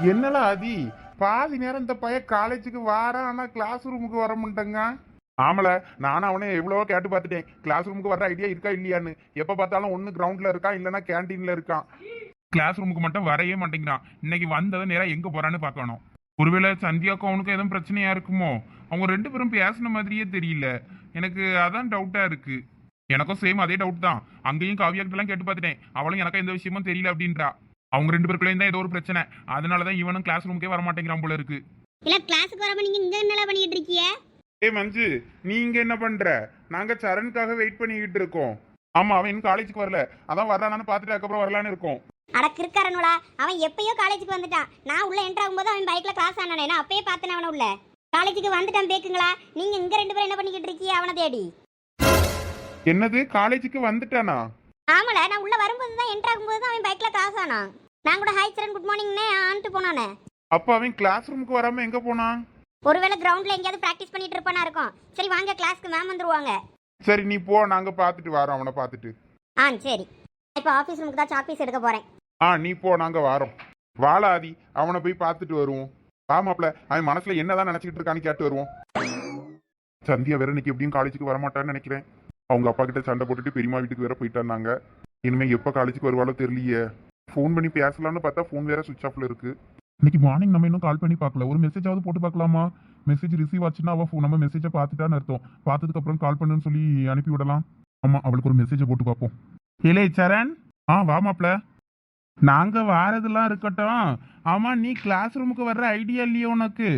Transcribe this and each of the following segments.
என்னடா ஆதி? பாதி நேரம் இந்த பையன் காலேஜுக்கு வாரான் ஆனா கிளாஸ் ரூமுக்கு வர மாட்டேங்க. ஆமல நானும் அவனே எவ்வளவோ கேட்டு பார்த்துட்டேன். கிளாஸ் ரூமுக்கு வர ஐடியா இருக்கா இல்லையான்னு. எப்ப பார்த்தாலும் ஒன்று கிரவுண்ட்ல இருக்கான் இல்லைன்னா கேன்டீன்ல இருக்கான் கிளாஸ் ரூமுக்கு மட்டும் வரவே மாட்டேங்கிறான். இன்னைக்கு வந்ததை நேராக எங்க போறான்னு பார்க்கணும். ஒருவேளை சந்தியாக்கும் அவனுக்கும் எதுவும் பிரச்சனையா இருக்குமோ? அவங்க ரெண்டு பேரும் பேசின மாதிரியே தெரியல. எனக்கு அதான் டவுட்டா இருக்கு. எனக்கும் சேம் அதே டவுட் தான். அங்கேயும் காவியாக்கிட்டலாம் கேட்டு பார்த்துட்டேன். அவளும் எனக்கு எந்த விஷயமும் தெரியல அப்படின்றா. அவங்க ரெண்டு பேருக்குள்ளேயும் தான் ஏதோ ஒரு பிரச்சனை. அதனாலதான் இவனும் கிளாஸ் ரூமுக்கே வர மாட்டேங்கிறான் போல இருக்கு. இல்ல கிளாஸுக்கு வராம நீங்க இங்க என்னலாம் பண்ணிட்டு இருக்கீங்க? ஏய் மஞ்சு நீங்க என்ன பண்ற? நாங்க சரணுக்காக வெயிட் பண்ணிக்கிட்டு இருக்கோம். ஆமா அவன் இன்னும் காலேஜுக்கு வரல. அதான் வர்றானான்னு பார்த்துட்டு அதுக்கப்புறம் வரலான்னு இருக்கோம். அட கிறுக்காரனுடா அவன் எப்பயோ காலேஜுக்கு வந்துட்டான். நான் உள்ள என்ட்ரு ஆகும்போது அவன் பைக்ல கிளாஸ் ஆனானே. நான் அப்பயே பார்த்தேன் அவனை உள்ள. காலேஜுக்கு வந்துட்டான் பேக்குங்களா. நீங்க இங்க ரெண்டு பேரும் என்ன பண்ணிக்கிட்டு இருக்கீங்க? அவனை தேடி. என்னது? காலேஜுக்கு வந்துட்டானா? ஆமால நான் உள்ள வரும்போது தான் என்ட்ரு ஆகும்போது தான் அவன் பைக்ல கிளாஸ் ஆனான். நான் கூட ஹாய் சரண் குட் மார்னிங்னே ஆன்ட்டு போனானே அப்ப அவன் கிளாஸ் ரூமுக்கு வராம எங்க போனான்? ஒருவேளை கிரவுண்ட்ல எங்கேயாவது பிராக்டிஸ் பண்ணிட்டு இருப்பானா இருக்கும். சரி வாங்க கிளாஸ்க்கு மேம் வந்துருவாங்க. சரி நீ போ நாங்க பார்த்துட்டு வரோம் அவனை பார்த்துட்டு. ஆ சரி. இப்போ ஆஃபீஸ் ரூமுக்கு தான் சாக்பீஸ் எடுக்க போறேன். ஆ நீ போ நாங்க வாரோம். வாழாதி அவனை போய் பார்த்துட்டு வருவோம். ஆமாப்ல அவன் மனசுல என்னதான் நினைச்சிட்டு இருக்கான்னு கேட்டு வருவோம். சந்தியா வேற இன்னைக்கு எப்படியும் காலேஜுக்கு வரமாட்டான்னு நினைக்கிறேன். அவங்க அப்பா கிட்ட சண்டை போட்டுட்டு பெரியம்மா வீட்டுக்கு வேற போயிட்டாங்க இனிமே எப்ப காலேஜுக்கு வருவாளோ தெரியலையே. ஃபோன் பண்ணி பேசலாம்னு பார்த்தா ஃபோன் வேற சுவிச் ஆஃப்ல இருக்கு. இன்னைக்கு மார்னிங் நம்ம இன்னும் கால் பண்ணி பார்க்கல. ஒரு மெசேஜாவது போட்டு பார்க்கலாமா? மெசேஜ் ரிசீவ் ஆச்சுன்னா அவள் ஃபோன் நம்ம மெசேஜை பார்த்துட்டான்னு அர்த்தம்? பார்த்ததுக்கு அப்புறம் கால் பண்ணுன்னு சொல்லி அனுப்பி விடலாம். ஆமா அவளுக்கு ஒரு மெசேஜை போட்டு பார்ப்போம். இலே சரண்? ஆ வா மாப்ள நாங்க வாரதெல்லாம் இருக்கட்டும். ஆமா நீ கிளாஸ் ரூமுக்கு வர்ற ஐடியா இல்லையோ உனக்கு.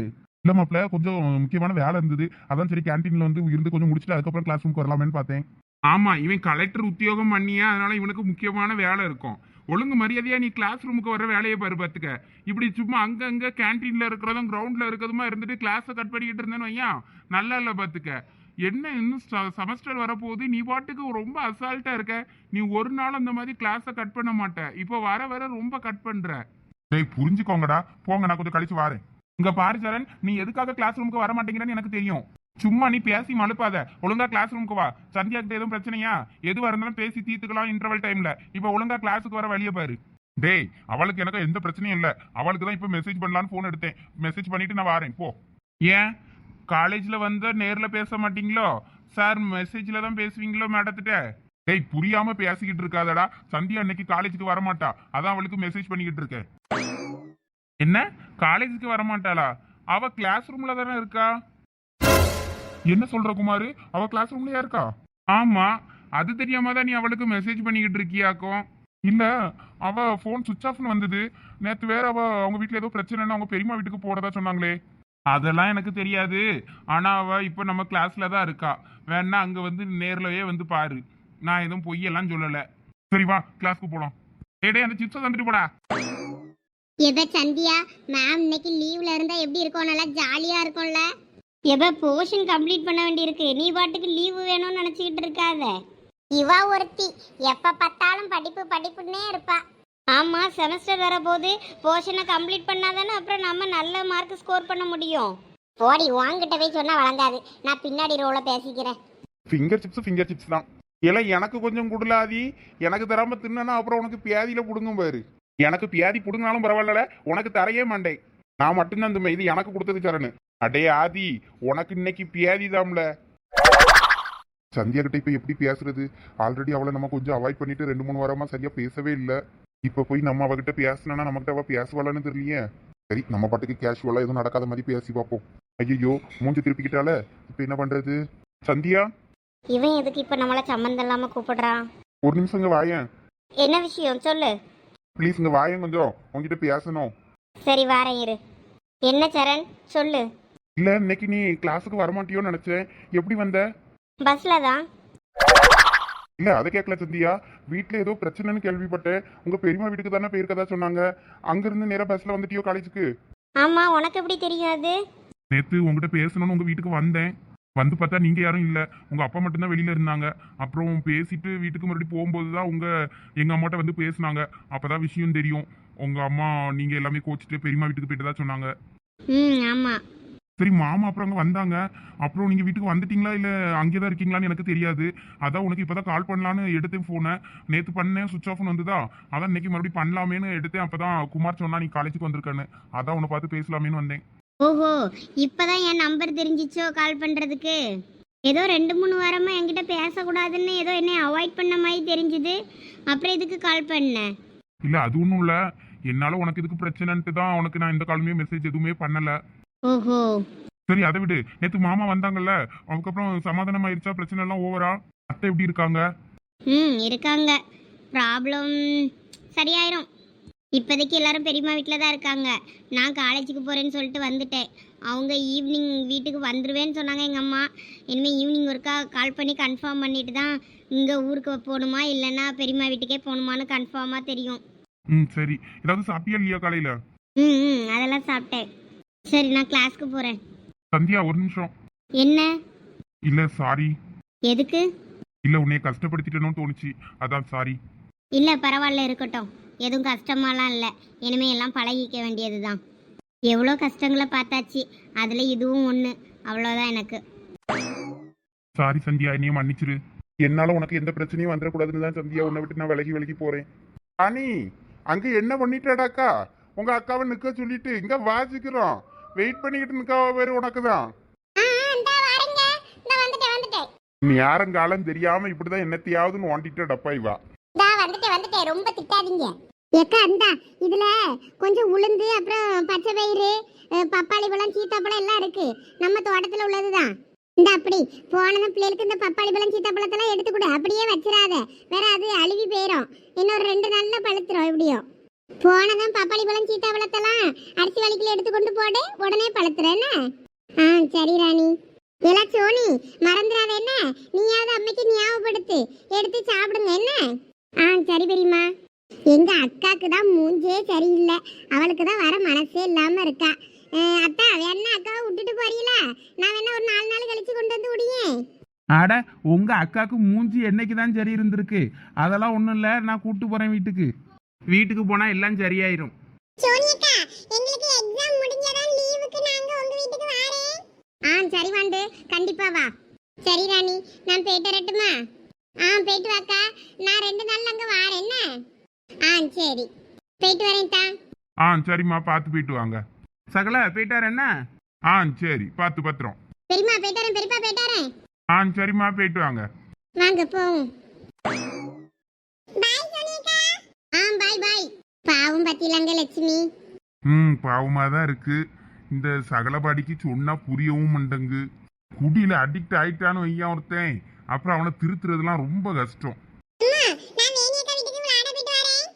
இல்ல மாப்ள கொஞ்சம் முக்கியமான வேலை இருந்தது. அதான் சரி கேன்டீன்ல வந்து இருந்து கொஞ்சம் முடிச்சுட்டு அதுக்கப்புறம் கிளாஸ் ரூமுக்கு வரலாமேன்னு பார்த்தேன். ஆமா இவன் கலெக்டர் உத்தியோகம் பண்ணியா? அதனால இவனுக்கு முக்கியமான வேலை இருக்கும். ஒழுங்கு மரியாதையா நீ கிளாஸ் ரூமுக்கு வர வேலையை பாரு பார்த்துக்க இப்படி சும்மா அங்க அங்க கேன்டீன்ல இருக்கிறதும் கிரவுண்ட்ல இருக்கிறதுமா இருந்துட்டு கிளாஸை கட் பண்ணிக்கிட்டு இருந்தேன்னு வையா நல்லா இல்லை பார்த்துக்க என்ன இன்னும் செமஸ்டர் வரப்போகுது நீ பாட்டுக்கு ரொம்ப அசால்ட்டா இருக்க. நீ ஒரு நாள் அந்த மாதிரி கிளாஸை கட் பண்ண மாட்ட. இப்போ வர வர ரொம்ப கட் பண்ற. டேய் புரிஞ்சுக்கோங்கடா. போங்க நான் கொஞ்சம் கழிச்சு வரேன். இங்க பாரு சரண் நீ எதுக்காக கிளாஸ் ரூமுக்கு வர மாட்டேங்கிறன்னு எனக்கு தெரியும். சும்மா நீ பேசி மழுப்பாத. ஒழுங்கா கிளாஸ் ரூமுக்கு வா. சந்தியா கிட்ட எதுவும் பிரச்சனையா? எதுவா இருந்தாலும் பேசி தீர்த்துக்கலாம் இன்டர்வல் டைம்ல இப்போ ஒழுங்கா கிளாஸுக்கு வர வழியை பாரு. டேய் அவளுக்கு எனக்கு எந்த பிரச்சனையும் இல்லை. அவளுக்கு தான் இப்போ மெசேஜ் பண்ணலான்னு ஃபோன் எடுத்தேன். மெசேஜ் பண்ணிட்டு நான் வரேன். போ. ஏன்? காலேஜ்ல வந்து நேர்ல பேச மாட்டீங்களோ? சார் மெசேஜ்ல தான் பேசுவீங்களோ மேடத்திட்ட? டேய் புரியாம பேசிக்கிட்டு இருக்காதடா. சந்தியா அன்னைக்கு காலேஜுக்கு வரமாட்டா. அதான் அவளுக்கு மெசேஜ் பண்ணிக்கிட்டு இருக்கேன். என்ன? காலேஜுக்கு வரமாட்டாளா? அவ கிளாஸ் ரூம்ல தானே இருக்கா? என்ன சொல்ற குமாரு? அவ கிளாஸ் ரூம்லயா இருக்கா? ஆமா. அது தெரியாம தான் நீ அவளுக்கு மெசேஜ் பண்ணிக்கிட்டு இருக்கியாக்கும் இல்ல அவ ஃபோன் சுவிச் ஆஃப்னு வந்தது. நேத்து வேற அவ அவங்க வீட்டுல ஏதோ பிரச்சனைன்னு அவங்க பெரியம்மா வீட்டுக்கு போறதா சொன்னாங்களே. அதெல்லாம் எனக்கு தெரியாது. ஆனா அவ இப்ப நம்ம கிளாஸ்ல தான் இருக்கா. வேணா அங்க வந்து நேர்லயே வந்து பாரு. நான் எதுவும் பொய்யெல்லாம் சொல்லல. சரி வா கிளாஸ்க்கு போலாம். டேடே அந்த சிப்ஸ் தந்துட்டு போடா. எதை சந்தியா மேம் இன்னைக்கு லீவ்ல இருந்தா எப்படி இருக்கும்? நல்லா ஜாலியா இருக்கும்ல. எப்போ போர்ஷன் கம்ப்ளீட் பண்ண வேண்டியிருக்கு? நீ பாட்டுக்கு லீவு வேணும்னு நினச்சிக்கிட்டு இருக்காத. இவா ஒருத்தி. எப்போ பார்த்தாலும் படிப்பு படிப்புன்னே இருப்பா. ஆமா செமஸ்டர் வரபோது போர்ஷனை கம்ப்ளீட் பண்ணாதானே அப்புறம் நம்ம நல்ல மார்க் ஸ்கோர் பண்ண முடியும். போடி வாங்கிட்ட போய் சொன்னா வழங்காது. நான் பின்னாடி ரோல பேசிக்கிறேன். ஃபிங்கர் சிப்ஸ் ஃபிங்கர் சிப்ஸ் தான். இல்லை எனக்கு கொஞ்சம் குடலாதி. எனக்கு தராம தின்னா அப்புறம் உனக்கு பியாதியில புடுங்கும் பாரு. எனக்கு பியாதி புடுங்கினாலும் பரவாயில்ல உனக்கு தரையே மாட்டேன் நான் மட்டும்தான் இந்த இது எனக்கு கொடுத்தது சரணு. அடே ஆதி உனக்கு இன்னைக்கு பியாதி தாம்ல. சந்தியா கிட்ட இப்ப எப்படி பேசுறது? ஆல்ரெடி அவளை நம்ம கொஞ்சம் அவாய்ட் பண்ணிட்டு ரெண்டு மூணு வாரமா சரியா பேசவே இல்ல. இப்ப போய் நம்ம அவகிட்ட பேசினா நம்மகிட்ட அவ பேசுவாளான்னு தெரியலையே. சரி நம்ம பாட்டுக்கு கேஷுவலா எதுவும் நடக்காத மாதிரி பேசி பார்ப்போம். ஐயோ மூஞ்சி திருப்பிக்கிட்டால இப்ப என்ன பண்றது? சந்தியா? இவன் எதுக்கு இப்ப நம்மள சம்மந்தம் இல்லாம கூப்பிடுறான் ஒரு நிமிஷம் இங்க வாயேன். என்ன விஷயம்? சொல்லு. ப்ளீஸ் இங்க வாயேன் கொஞ்சம். உங்ககிட்ட பேசணும். சரி வாரேன் இரு. என்ன சரண்? சொல்லு. இல்ல இன்னைக்கு நீ கிளாஸுக்கு வரமாட்டியோன்னு நினைச்சேன். எப்படி வந்த? பஸ்ல தான். இல்ல அதை கேட்கல சந்தியா. வீட்ல ஏதோ பிரச்சனைன்னு கேள்விப்பட்டேன். உங்க பெரியம்மா வீட்டுக்கு தானே போயிருக்கதா சொன்னாங்க. அங்கிருந்து நேரா பஸ்ல வந்துட்டியோ காலேஜுக்கு? ஆமா உனக்கு எப்படி தெரியும் அது நேத்து உங்ககிட்ட பேசணும்னு உங்க வீட்டுக்கு வந்தேன். வந்து பார்த்தா நீங்க யாரும் இல்ல. உங்க அப்பா மட்டும்தான் வெளியில இருந்தாங்க. அப்புறம் பேசிட்டு வீட்டுக்கு மறுபடியும் போகும்போது தான் உங்க எங்க அம்மாட்ட வந்து பேசுனாங்க. அப்பதான் விஷயம் தெரியும். உங்க அம்மா நீங்க எல்லாமே கோச்சிட்டு பெரியம்மா வீட்டுக்கு போயிட்டு சொன்னாங்க. ம் ஆமா. சரி மாமா அப்புறம் அங்கே வந்தாங்க. அப்புறம் நீங்கள் வீட்டுக்கு வந்துட்டீங்களா? இல்லை அங்கே தான் இருக்கீங்களான்னு எனக்கு தெரியாது. அதான் உனக்கு இப்போ தான் கால் பண்ணலான்னு எடுத்தேன் ஃபோனை நேற்று பண்ணேன் சுவிச் ஆஃப்னு வந்துதா? அதான் இன்னைக்கு மறுபடியும் பண்ணலாமேன்னு எடுத்தேன். அப்போ தான் குமார் சொன்னா நீ காலேஜுக்கு வந்திருக்கேன்னு. அதான் உன்னை பார்த்து பேசலாமேன்னு வந்தேன். ஓஹோ இப்பதான் என் நம்பர் தெரிஞ்சிச்சோ கால் பண்றதுக்கு? ஏதோ ரெண்டு மூணு வாரமா என்கிட்ட பேசக்கூடாதுன்னு ஏதோ என்னை அவாய்ட் பண்ண மாதிரி தெரிஞ்சுது. அப்புறம் இதுக்கு கால் பண்ணேன் இல்லை அது ஒன்றும் இல்லை. என்னால் உனக்கு இதுக்கு பிரச்சனைன்ட்டு தான் உனக்கு நான் இந்த காலமே மெசேஜ் எதுவுமே பண்ணலை. ஓஹோ. சரி அதை விடு. நேற்று மாமா வந்தாங்கல்ல அதுக்கப்புறம் சமாதானம் ஆயிடுச்சா? பிரச்சனை எல்லாம் ஓவரா அத்தை எப்படி இருக்காங்க? ம் இருக்காங்க. ப்ராப்ளம் சரியாயிரும். இப்போதைக்கு எல்லாரும் பெரியம்மா வீட்டில் தான் இருக்காங்க. நான் காலேஜுக்கு போகிறேன்னு சொல்லிட்டு வந்துட்டேன். அவங்க ஈவினிங் வீட்டுக்கு வந்துடுவேன்னு சொன்னாங்க எங்கள் அம்மா. இனிமேல் ஈவினிங் ஒருக்கா கால் பண்ணி கன்ஃபார்ம் பண்ணிட்டு தான் இங்கே ஊருக்கு போகணுமா? இல்லைன்னா பெரியம்மா வீட்டுக்கே போகணுமான்னு கன்ஃபார்மாக தெரியும். ம் சரி. ஏதாவது சாப்பிட்டியா இல்லையா காலையில்? ம் ம் அதெல்லாம் சாப்பிட்டேன். சரி நான் கிளாஸ்க்கு போகிறேன் சந்தியா ஒரு நிமிஷம். என்ன? இல்லை சாரி எதுக்கு? இல்லை உன்னைய கஷ்டப்படுத்திட்டேன்னு தோணுச்சு. அதான் சாரி இல்லை பரவாயில்ல இருக்கட்டும். எதுவும் கஷ்டமாலாம் இல்லை. இனிமே எல்லாம் பழகிக்க வேண்டியது தான் எவ்வளோ கஷ்டங்களை பார்த்தாச்சு. அதில் இதுவும் ஒன்று அவ்வளோதான் எனக்கு. சாரி சந்தியா. என்னைய மன்னிச்சிரு. என்னால உனக்கு எந்த பிரச்சனையும் வந்துடக்கூடாதுன்னு தான் சந்தியா. உன்னை விட்டு நான் விலகி விலகி போறேன். அனி அங்க என்ன பண்ணிட்டடாக்கா உங்க அக்காவை நிக்க சொல்லிட்டு இங்க வாசிக்கிறோம் வெயிட் பண்ணிக்கிட்டு நிக்காவ பேரு உனக்கு தான் நேரங்காலம் தெரியாம இப்படிதான் என்னத்தையாவதுன்னு ஓண்டிட்டு டப்பா இவா. வந்துட்டேன் வந்துட்டேன். ரொம்ப திட்டாதீங்க. ஏக்கா இந்தா இதுல கொஞ்சம் உளுந்து அப்புறம் பச்சை பயிறு பப்பாளி பழம் சீத்தாப்பழம் எல்லாம் இருக்கு. நம்ம தோட்டத்துல உள்ளதுதான். இந்த அப்படி போனதும் பிள்ளைகளுக்கு இந்த பப்பாளி பழம் சீத்தாப்பழத்தெல்லாம் எடுத்து கொடு. அப்படியே வச்சிடாத. வேற அது அழுகி போயிடும் இன்னொரு ரெண்டு நாள்ல பழுத்துரும் எப்படியும் போனதும் பப்பாளி பழம் சீத்தாப்பழத்தெல்லாம் அரிசி வலிக்கல எடுத்து கொண்டு போடு. உடனே பழுத்துறேன்ன ஆ சரி ராணி. எல்லா சோனி மறந்துடாத என்ன? நீயாவது அம்மைக்கு ஞாபகப்படுத்து. எடுத்து சாப்பிடுங்க என்ன? ஆ சரி பெரியம்மா. எங்க அக்காக்கு தான் மூஞ்சே சரியில்லை. அவளுக்கு தான் வர மனசே இல்லாம இருக்கா. அத்தா வேணா அக்காவை விட்டுட்டு போறீங்களா? நான் வேணா ஒரு நாலு நாள் கழிச்சு கொண்டு வந்து விடியேன் அட உங்க அக்காக்கு மூஞ்சி என்னைக்கு தான் சரி இருந்திருக்கு? அதெல்லாம் ஒன்றும் இல்லை நான் கூட்டு போறேன் வீட்டுக்கு. வீட்டுக்கு போனா எல்லாம் சரியாயிரும். சோனியக்கா எங்களுக்கு எக்ஸாம் முடிஞ்சதான் லீவுக்கு நாங்க உங்க வீட்டுக்கு வரேன். ஆ சரி வாண்டு கண்டிப்பா வா. சரி ராணி நான் போயிட்டு வரட்டுமா? ஆ போயிட்டு வாக்கா. நான் ரெண்டு நாள்ல அங்க வாரேன் என்ன? ஆ சரி. போயிட்டு வரேன் தா ஆ சரிம்மா பார்த்து போயிட்டு வாங்க. சகல போயிட்டார் என்ன? ஆ சரி பார்த்து பத்திரம். பெரியம்மா போயிட்டு வரேன் பெரியப்பா போயிட்டு வரேன் ஆ சரிம்மா போயிட்டு வாங்க. வாங்க போவோம். பாய் சோனியக்கா ஆ பாய் பாய் பாவம் பத்திலங்க லட்சுமி. ம் பாவமா தான் இருக்கு. இந்த சகலபாடிக்கு சொன்னா புரியவும் மாட்டேங்கு குடியில அடிக்ட் ஆயிட்டான்னு வையா ஒருத்தன். அப்புறம் அவனை திருத்துறதுலாம் ரொம்ப கஷ்டம். அம்மா நான் வேணியக்கா வீட்டுக்கு விளையாட போயிட்டு வரேன்.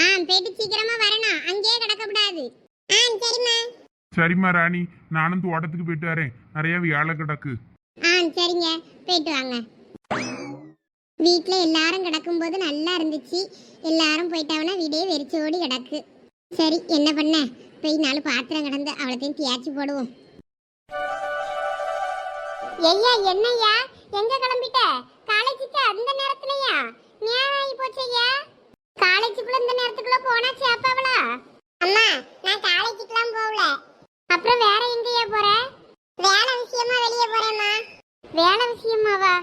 ஆ போயிட்டு சீக்கிரமா வரணும். அங்கேயே கிடக்க கூடாது ஆ சரிம்மா. சரிம்மா ராணி. நானும் தோட்டத்துக்கு போயிட்டு வரேன். நிறைய வேலை கிடக்கு. ஆ சரிங்க. போயிட்டு வாங்க. வீட்டில் எல்லாரும் கிடக்கும்போது நல்லா இருந்துச்சு. எல்லாரும் போயிட்டாங்கன்னா வீடே வெறிச்சோடி கிடக்கு. சரி என்ன பண்ண? போய் நாலு பாத்திரம் கிடந்து அவ்வளோத்தையும் தேய்ச்சி போடுவோம். ஐயா என்னய்யா? எங்க கிளம்பிட்ட? காலேஜுக்கு அந்த நேரத்துலயா? நேரம் ஆகி போச்சையா காலேஜுக்குள்ள இந்த நேரத்துக்குள்ள போனா சேப்பாவளா? அம்மா நான் காலேஜுக்குலாம் போகல. அப்புறம் வேற எங்கேயா போற? வேலை விஷயமா வெளியே போறேம்மா. வேலை விஷயமாவா?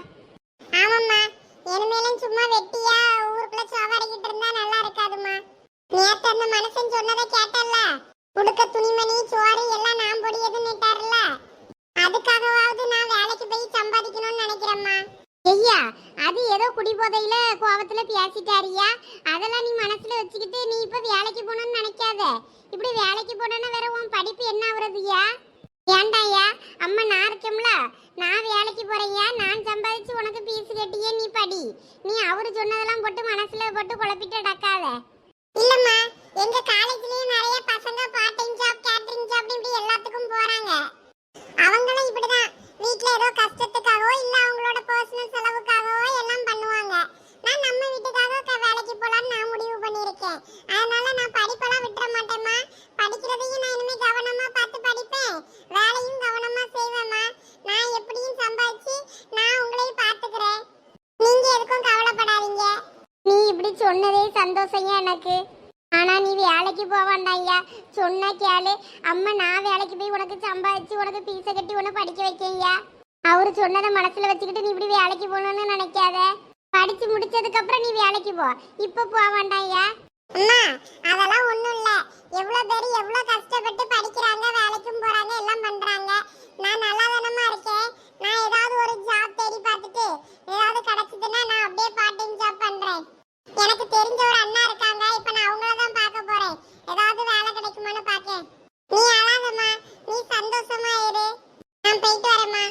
ஆமாம்மா. இனிமேலும் சும்மா வெட்டியா ஊருக்குள்ள சவாரிக்கிட்டு இருந்தா நல்லா இருக்காதும்மா. நேத்து அந்த மனுஷன் சொன்னதை கேட்டல்ல உடுக்க துணிமணி சோறு எல்லாம் நான் பொடியதுன்னுட்டாருல அதுக்காகவாவது நான் வேலைக்கு போய் சம்பாதிக்கணும்னு நினைக்கிறேம்மா. ஐயா அது ஏதோ குடி போதையில கோவத்துல பேசிட்டாரியா அதெல்லாம் நீ மனசுல வச்சுக்கிட்டு நீ இப்ப வேலைக்கு போகணும்னு நினைக்காத. இப்படி வேலைக்கு போனோன்னா வேற உன் படிப்பு என்ன ஆகுறதுயா ஏண்டாயா அம்மா நான் இருக்கேம்ல. நான் வேலைக்கு போறையா நான் சம்பாதிச்சு உனக்கு பீஸ் கட்டியே நீ படி. நீ அவரு சொன்னதெல்லாம் போட்டு மனசுல போட்டு குழப்பிட்டு நடக்காத. இல்லம்மா எங்க காலேஜ்லயும் நிறைய பசங்க part time job catering job இப்படி எல்லாத்துக்கும் போறாங்க. அவங்களும் இப்படிதான். வீட்ல ஏதோ செலவுக்காகவோ இல்ல அவங்களோட பர்சனல் செலவுக்காகவோ எல்லாம் பண்ணுவாங்க. நான் நம்ம வீட்டுக்காக வேலைக்கு போலான்னு நான் முடிவு பண்ணியிருக்கேன். அதனால நான் படிப்பெல்லாம் விட்டுற மாட்டேம்மா. படிக்கிறதையும் நான் இனிமே கவனமா பார்த்து படிப்பேன். வேலையும் கவனமா செய்வேம்மா. நான் எப்படியும் சம்பாதிச்சு நான் உங்களையும் பார்த்துக்கிறேன். நீங்க எதுக்கும் கவலைப்படாதீங்க. நீ இப்படி சொன்னதே சந்தோஷம் எனக்கு. ஆனா நீ வேலைக்கு போக ஐயா. சொன்னா கேளு. அம்மா நான் வேலைக்கு போய் உனக்கு சம்பாதிச்சு உனக்கு பீஸை கட்டி உன்னை படிக்க வைக்கையா அவரு சொன்னதை மனசுல வச்சுக்கிட்டு நீ இப்படி வேலைக்கு போகணும்னு நினைக்காத. படிச்சு முடிச்சதுக்கு அப்புறம் நீ வேலைக்கு போ. இப்ப போக வேண்டாம் ஐயா. அம்மா அதெல்லாம் ஒண்ணும் இல்ல. எவ்வளவு பேர் எவ்வளவு கஷ்டப்பட்டு படிக்கிறாங்க வேலைக்கும் போறாங்க எல்லாம் பண்றாங்க. நான் நல்லா தானமா இருக்கேன் நான் ஏதாவது ஒரு ஜாப் தேடி பார்த்துட்டு ஏதாவது கிடைச்சதுன்னா நான் அப்படியே பார்ட் டைம் ஜாப் பண்றேன் எனக்கு தெரிஞ்ச ஒரு அண்ணா இருக்காங்க இப்ப நான் அவங்கள தான் பார்க்க போறேன் ஏதாவது வேலை கிடைக்குமான்னு பார்க்கேன் நீ அழாதம்மா நீ சந்தோஷமா இரு நான் போயிட்டு வரேம்மா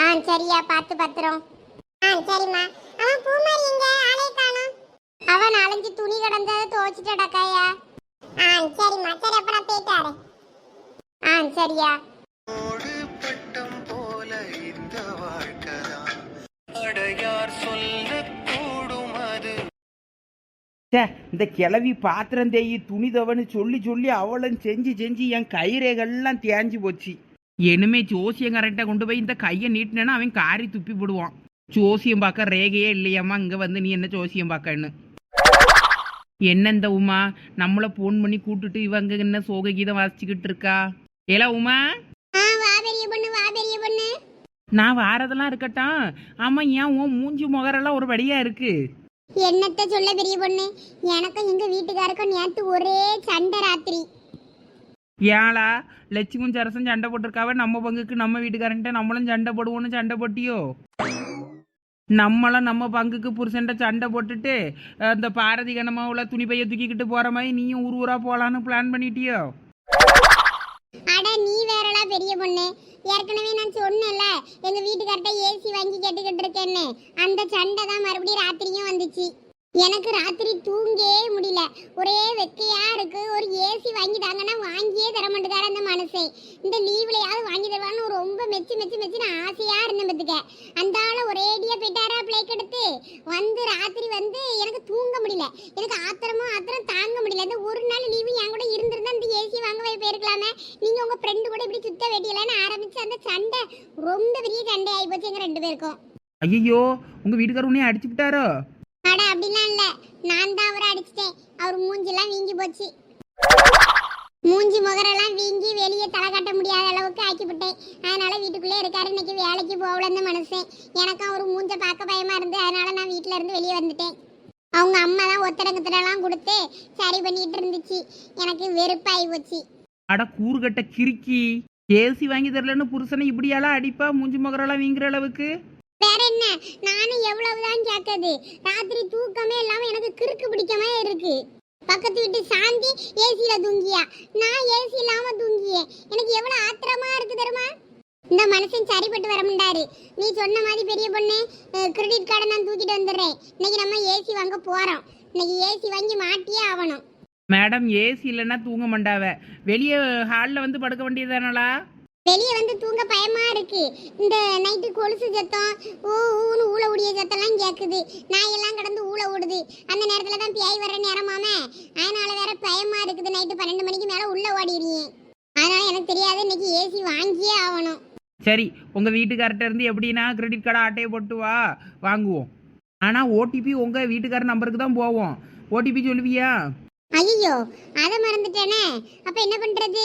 ஆ சரியா பார்த்து பத்திரம். ஆ சரிம்மா. அவன் பூமாரி எங்க? ஆளே காணோம். அவன் நாலஞ்சு துணி கிடந்ததை துவைச்சிட்டடாக்காயா ஆ சரிம்மா. சரி அப்ப நான் போயிட்டு வரேன். ஆ சரியா. ஓடு பட்டம் போல இந்த வாழ்க்கைதான். அடையார் சொல்லக்கூடும் அது. ச்சே இந்த கிளவி பாத்திரம் தேயி துணி தவன்னு சொல்லி சொல்லி அவளும் செஞ்சு செஞ்சு என் கைரேகெல்லாம் தேஞ்சு போச்சு. இனிமே ஜோசியம் கரெக்டாக கொண்டு போய் இந்த கையை நீட்டினேன்னா அவன் காரி துப்பி போடுவான். ஜோசியம் பார்க்க ரேகையே இல்லையாம்மா இங்கே வந்து நீ என்ன ஜோசியம் பார்க்கன்னு. என்ன இந்த உமா நம்மளை ஃபோன் பண்ணி கூட்டுட்டு இவங்க என்ன சோக கீதம் வாசிச்சுக்கிட்டு இருக்கா? ஏலா உமா? நான் வாரதெல்லாம் இருக்கட்டும். ஆமாம் ஏன் உன் மூஞ்சி முகரெல்லாம் ஒரு படியா இருக்கு? என்னத்த சொல்ல பெரிய பொண்ணு? எனக்கும் எங்க வீட்டுக்காருக்கும் நேத்து ஒரே சண்டை ராத்திரி. ஏளா லட்சுமி சரசன் சண்டை போட்டிருக்காவே? நம்ம பங்குக்கு நம்ம வீட்டுக்காரன்ட்ட நம்மளும் சண்டை போடுவோன்னு சண்டை போட்டியோ? நம்மளும் நம்ம பங்குக்கு புருஷன்ட்ட சண்டை போட்டுட்டு அந்த பாரதி கணமாவுல துணி பைய தூக்கிக்கிட்டு போற மாதிரி நீயும் ஊர் ஊரா போலான்னு பிளான் பண்ணிட்டியோ? அட நீ வேறலா பெரிய பொண்ணு. ஏற்கனவே நான் சொன்னேன்ல எங்க வீட்டுக்கார்ட்ட ஏசி வாங்கி கேட்டுக்கிட்டு இருக்கேன்னு. அந்த சண்டை தான் மறுபடியும் ராத்திரியும் வந்துச்சு. எனக்கு ராத்திரி தூங்கவே முடியல. ஒரே வெக்கையா இருக்கு. ஒரு ஏசி வாங்கி தாங்கன்னா வாங்கியே தர மாட்டேங்கார அந்த மனுஷன் இந்த லீவ்லயாவது வாங்கி தருவான்னு ரொம்ப மெச்சு மெச்சு மெச்சு நான் ஆசையா இருந்தேன் பத்துக்க அந்த ஆளை ஒரேடியா போயிட்டாரா பிளேக் எடுத்து? வந்து ராத்திரி வந்து எனக்கு தூங்க முடியல. எனக்கு ஆத்திரமும் ஆத்திரம் தாங்க முடியல. இந்த ஒரு நாள் லீவு என் கூட இருந்திருந்தா இந்த ஏசி வாங்க போய் போயிருக்கலாமே. நீங்க உங்க ஃப்ரெண்டு கூட இப்படி சுத்த வேட்டியலன்னு ஆரம்பிச்சு அந்த சண்டை ரொம்ப பெரிய சண்டை ஆகி போச்சு எங்க ரெண்டு பேருக்கும். ஐயோ உங்க வீட்டுக்கார உன்னைய அடிச்சு விட்டாரோ? அட அப்படிலாம் இல்ல. நான் தான் அவரை அடிச்சிட்டேன். அவர் மூஞ்சிலாம் வீங்கி போச்சு. மூஞ்சி முகரெல்லாம் வீங்கி வெளியே தலை காட்ட முடியாத அளவுக்கு ஆக்கிவிட்டேன். அதனால வீட்டுக்குள்ளே இருக்காரு. இன்னைக்கு வேலைக்கு போகலன்னு மனசேன். எனக்கும் அவர் மூஞ்ச பார்க்க பயமா இருந்து அதனால நான் வீட்டில இருந்து வெளியே வந்துட்டேன். அவங்க அம்மா தான் ஒத்தடங்கத்தடலாம் கொடுத்து சரி பண்ணிட்டு இருந்துச்சு. எனக்கு வெறுப்பாகி போச்சு. அட கூறுகட்ட கிறுக்கி. ஏசி வாங்கி தரலன்னு புருஷனை இப்படியெல்லாம் அடிப்பா? மூஞ்சி முகரெல்லாம் வீங்குற அளவுக்கு. வேற என்ன? நானும் எவ்வளவுதான் கேட்கறது ராத்திரி தூக்கமே இல்லாம எனக்கு கிறுக்கு பிடிக்காம இருக்கு. பக்கத்து வீட்டு சாந்தி ஏசியில தூங்கியா? நான் ஏசி இல்லாம தூங்கியே. எனக்கு எவ்வளவு ஆத்திரமா இருக்கு தெரியுமா? இந்த மனுஷன் சரிப்பட்டு வர முடியாரு நீ சொன்ன மாதிரி பெரிய பொண்ணு கிரெடிட் கார்டை நான் தூக்கிட்டு வந்துடுறேன். இன்னைக்கு நம்ம ஏசி வாங்க போறோம். இன்னைக்கு ஏசி வாங்கி மாட்டியே ஆகணும். மேடம் ஏசி இல்லைன்னா தூங்க மாட்டாவ. வெளியே ஹாலில் வந்து படுக்க வேண்டியதானலா வெளியே வந்து தூங்க பயமா இருக்கு. இந்த நைட்டு கொலுசு சத்தம் ஊ ஊன்னு ஊழ உடைய சத்தம்லாம் கேக்குது. நாய் எல்லாம் கடந்து ஊழ ஓடுது. அந்த நேரத்துல தான் பேய் வர நேரமாமே. அதனால வேற பயமா இருக்குது நைட்டு பன்னெண்டு மணிக்கு மேல உள்ள ஓடிடுறீங்க. அதனால எனக்கு தெரியாது இன்னைக்கு ஏசி வாங்கியே ஆகணும். சரி உங்கள் வீட்டுக்கார்ட்ட இருந்து எப்படின்னா கிரெடிட் கார்டு ஆட்டையை போட்டு வா வாங்குவோம். ஆனால் ஓடிபி உங்கள் வீட்டுக்கார நம்பருக்கு தான் போவோம். ஓடிபி சொல்லுவியா? ஐயோ அதை மறந்துட்டேனே. அப்ப என்ன பண்றது?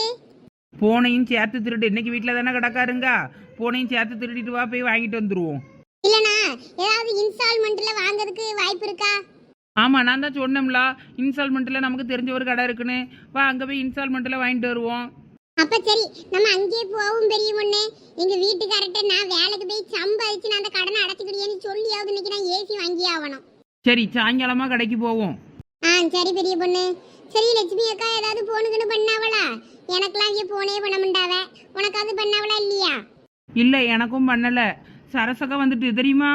போனையும் சேர்த்து திருட்டு இன்னைக்கு வீட்டில் தானே கிடக்காருங்க? போனையும் சேர்த்து திருடிட்டு வா போய் வாங்கிட்டு வந்துடுவோம் இல்லனா ஏதாவது இன்ஸ்டால்மெண்ட்ல வாங்குறதுக்கு வாய்ப்பு இருக்கா? ஆமாம் நான் தான் சொன்னோம்ல இன்ஸ்டால்மெண்ட்டில் நமக்கு தெரிஞ்ச ஒரு கடை இருக்குன்னு. வா அங்கே போய் இன்ஸ்டால்மெண்ட்டில் வாங்கிட்டு வருவோம். அப்ப சரி நம்ம அங்கேயே போவோம் பெரிய பொண்ணு. எங்க வீட்டுக்காரர்கிட்ட நான் வேலைக்கு போய் சம்பாதிச்சு நான் அந்த கடனை அடைச்சிக்கிட்டேன்னு சொல்லியாவது இன்னைக்கு நான் ஏசி வாங்கியே ஆகணும் சரி சாயங்காலமாக கடைக்கு போவோம். ஆ சரி பெரிய பொண்ணு. சரி லட்சுமி அக்கா ஏதாவது போனுக்குன்னு பண்ணாவளா? எனக்கெல்லாம் இங்கே போனே பண்ண மாட்டாவ. உனக்காவது பண்ணாவளா இல்லையா? இல்லை எனக்கும் பண்ணலை. சரசக்கா வந்துட்டு தெரியுமா?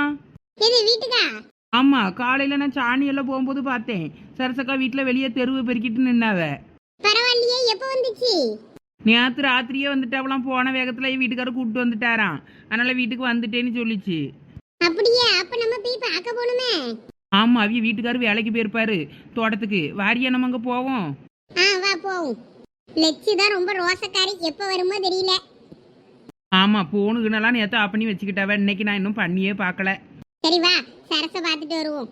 எது வீட்டுக்கா? ஆமாம் காலையில் நான் சாணியெல்லாம் போகும்போது பார்த்தேன். சரசக்கா வீட்டில் வெளியே தெருவை பெருக்கிட்டு நின்னாவ. பரவாயில்லையே எப்போ வந்துச்சு? நேற்று ராத்திரியே வந்துட்டாவலாம் போன வேகத்தில் வீட்டுக்காரர் கூப்பிட்டு வந்துட்டாராம். அதனால் வீட்டுக்கு வந்துட்டேன்னு சொல்லிச்சு. அப்படியே? அப்ப நம்ம போய் பார்க்க போகணுமே ஆமாம் அவிய வீட்டுக்காரர் வேலைக்கு போயிருப்பாரு. தோட்டத்துக்கு. வாரியா நம்ம அங்கே போவோம். ஆ வா போவோம். லட்சு தான் ரொம்ப ரோசக்காரி. எப்போ வருமோ தெரியல. ஆமாம் போனுக்குன்னெல்லாம் நேற்று ஆஃப் பண்ணி வச்சுக்கிட்டாவ இன்னைக்கு நான் இன்னும் பண்ணியே பார்க்கல. சரி வா சரச பார்த்துட்டு வருவோம்.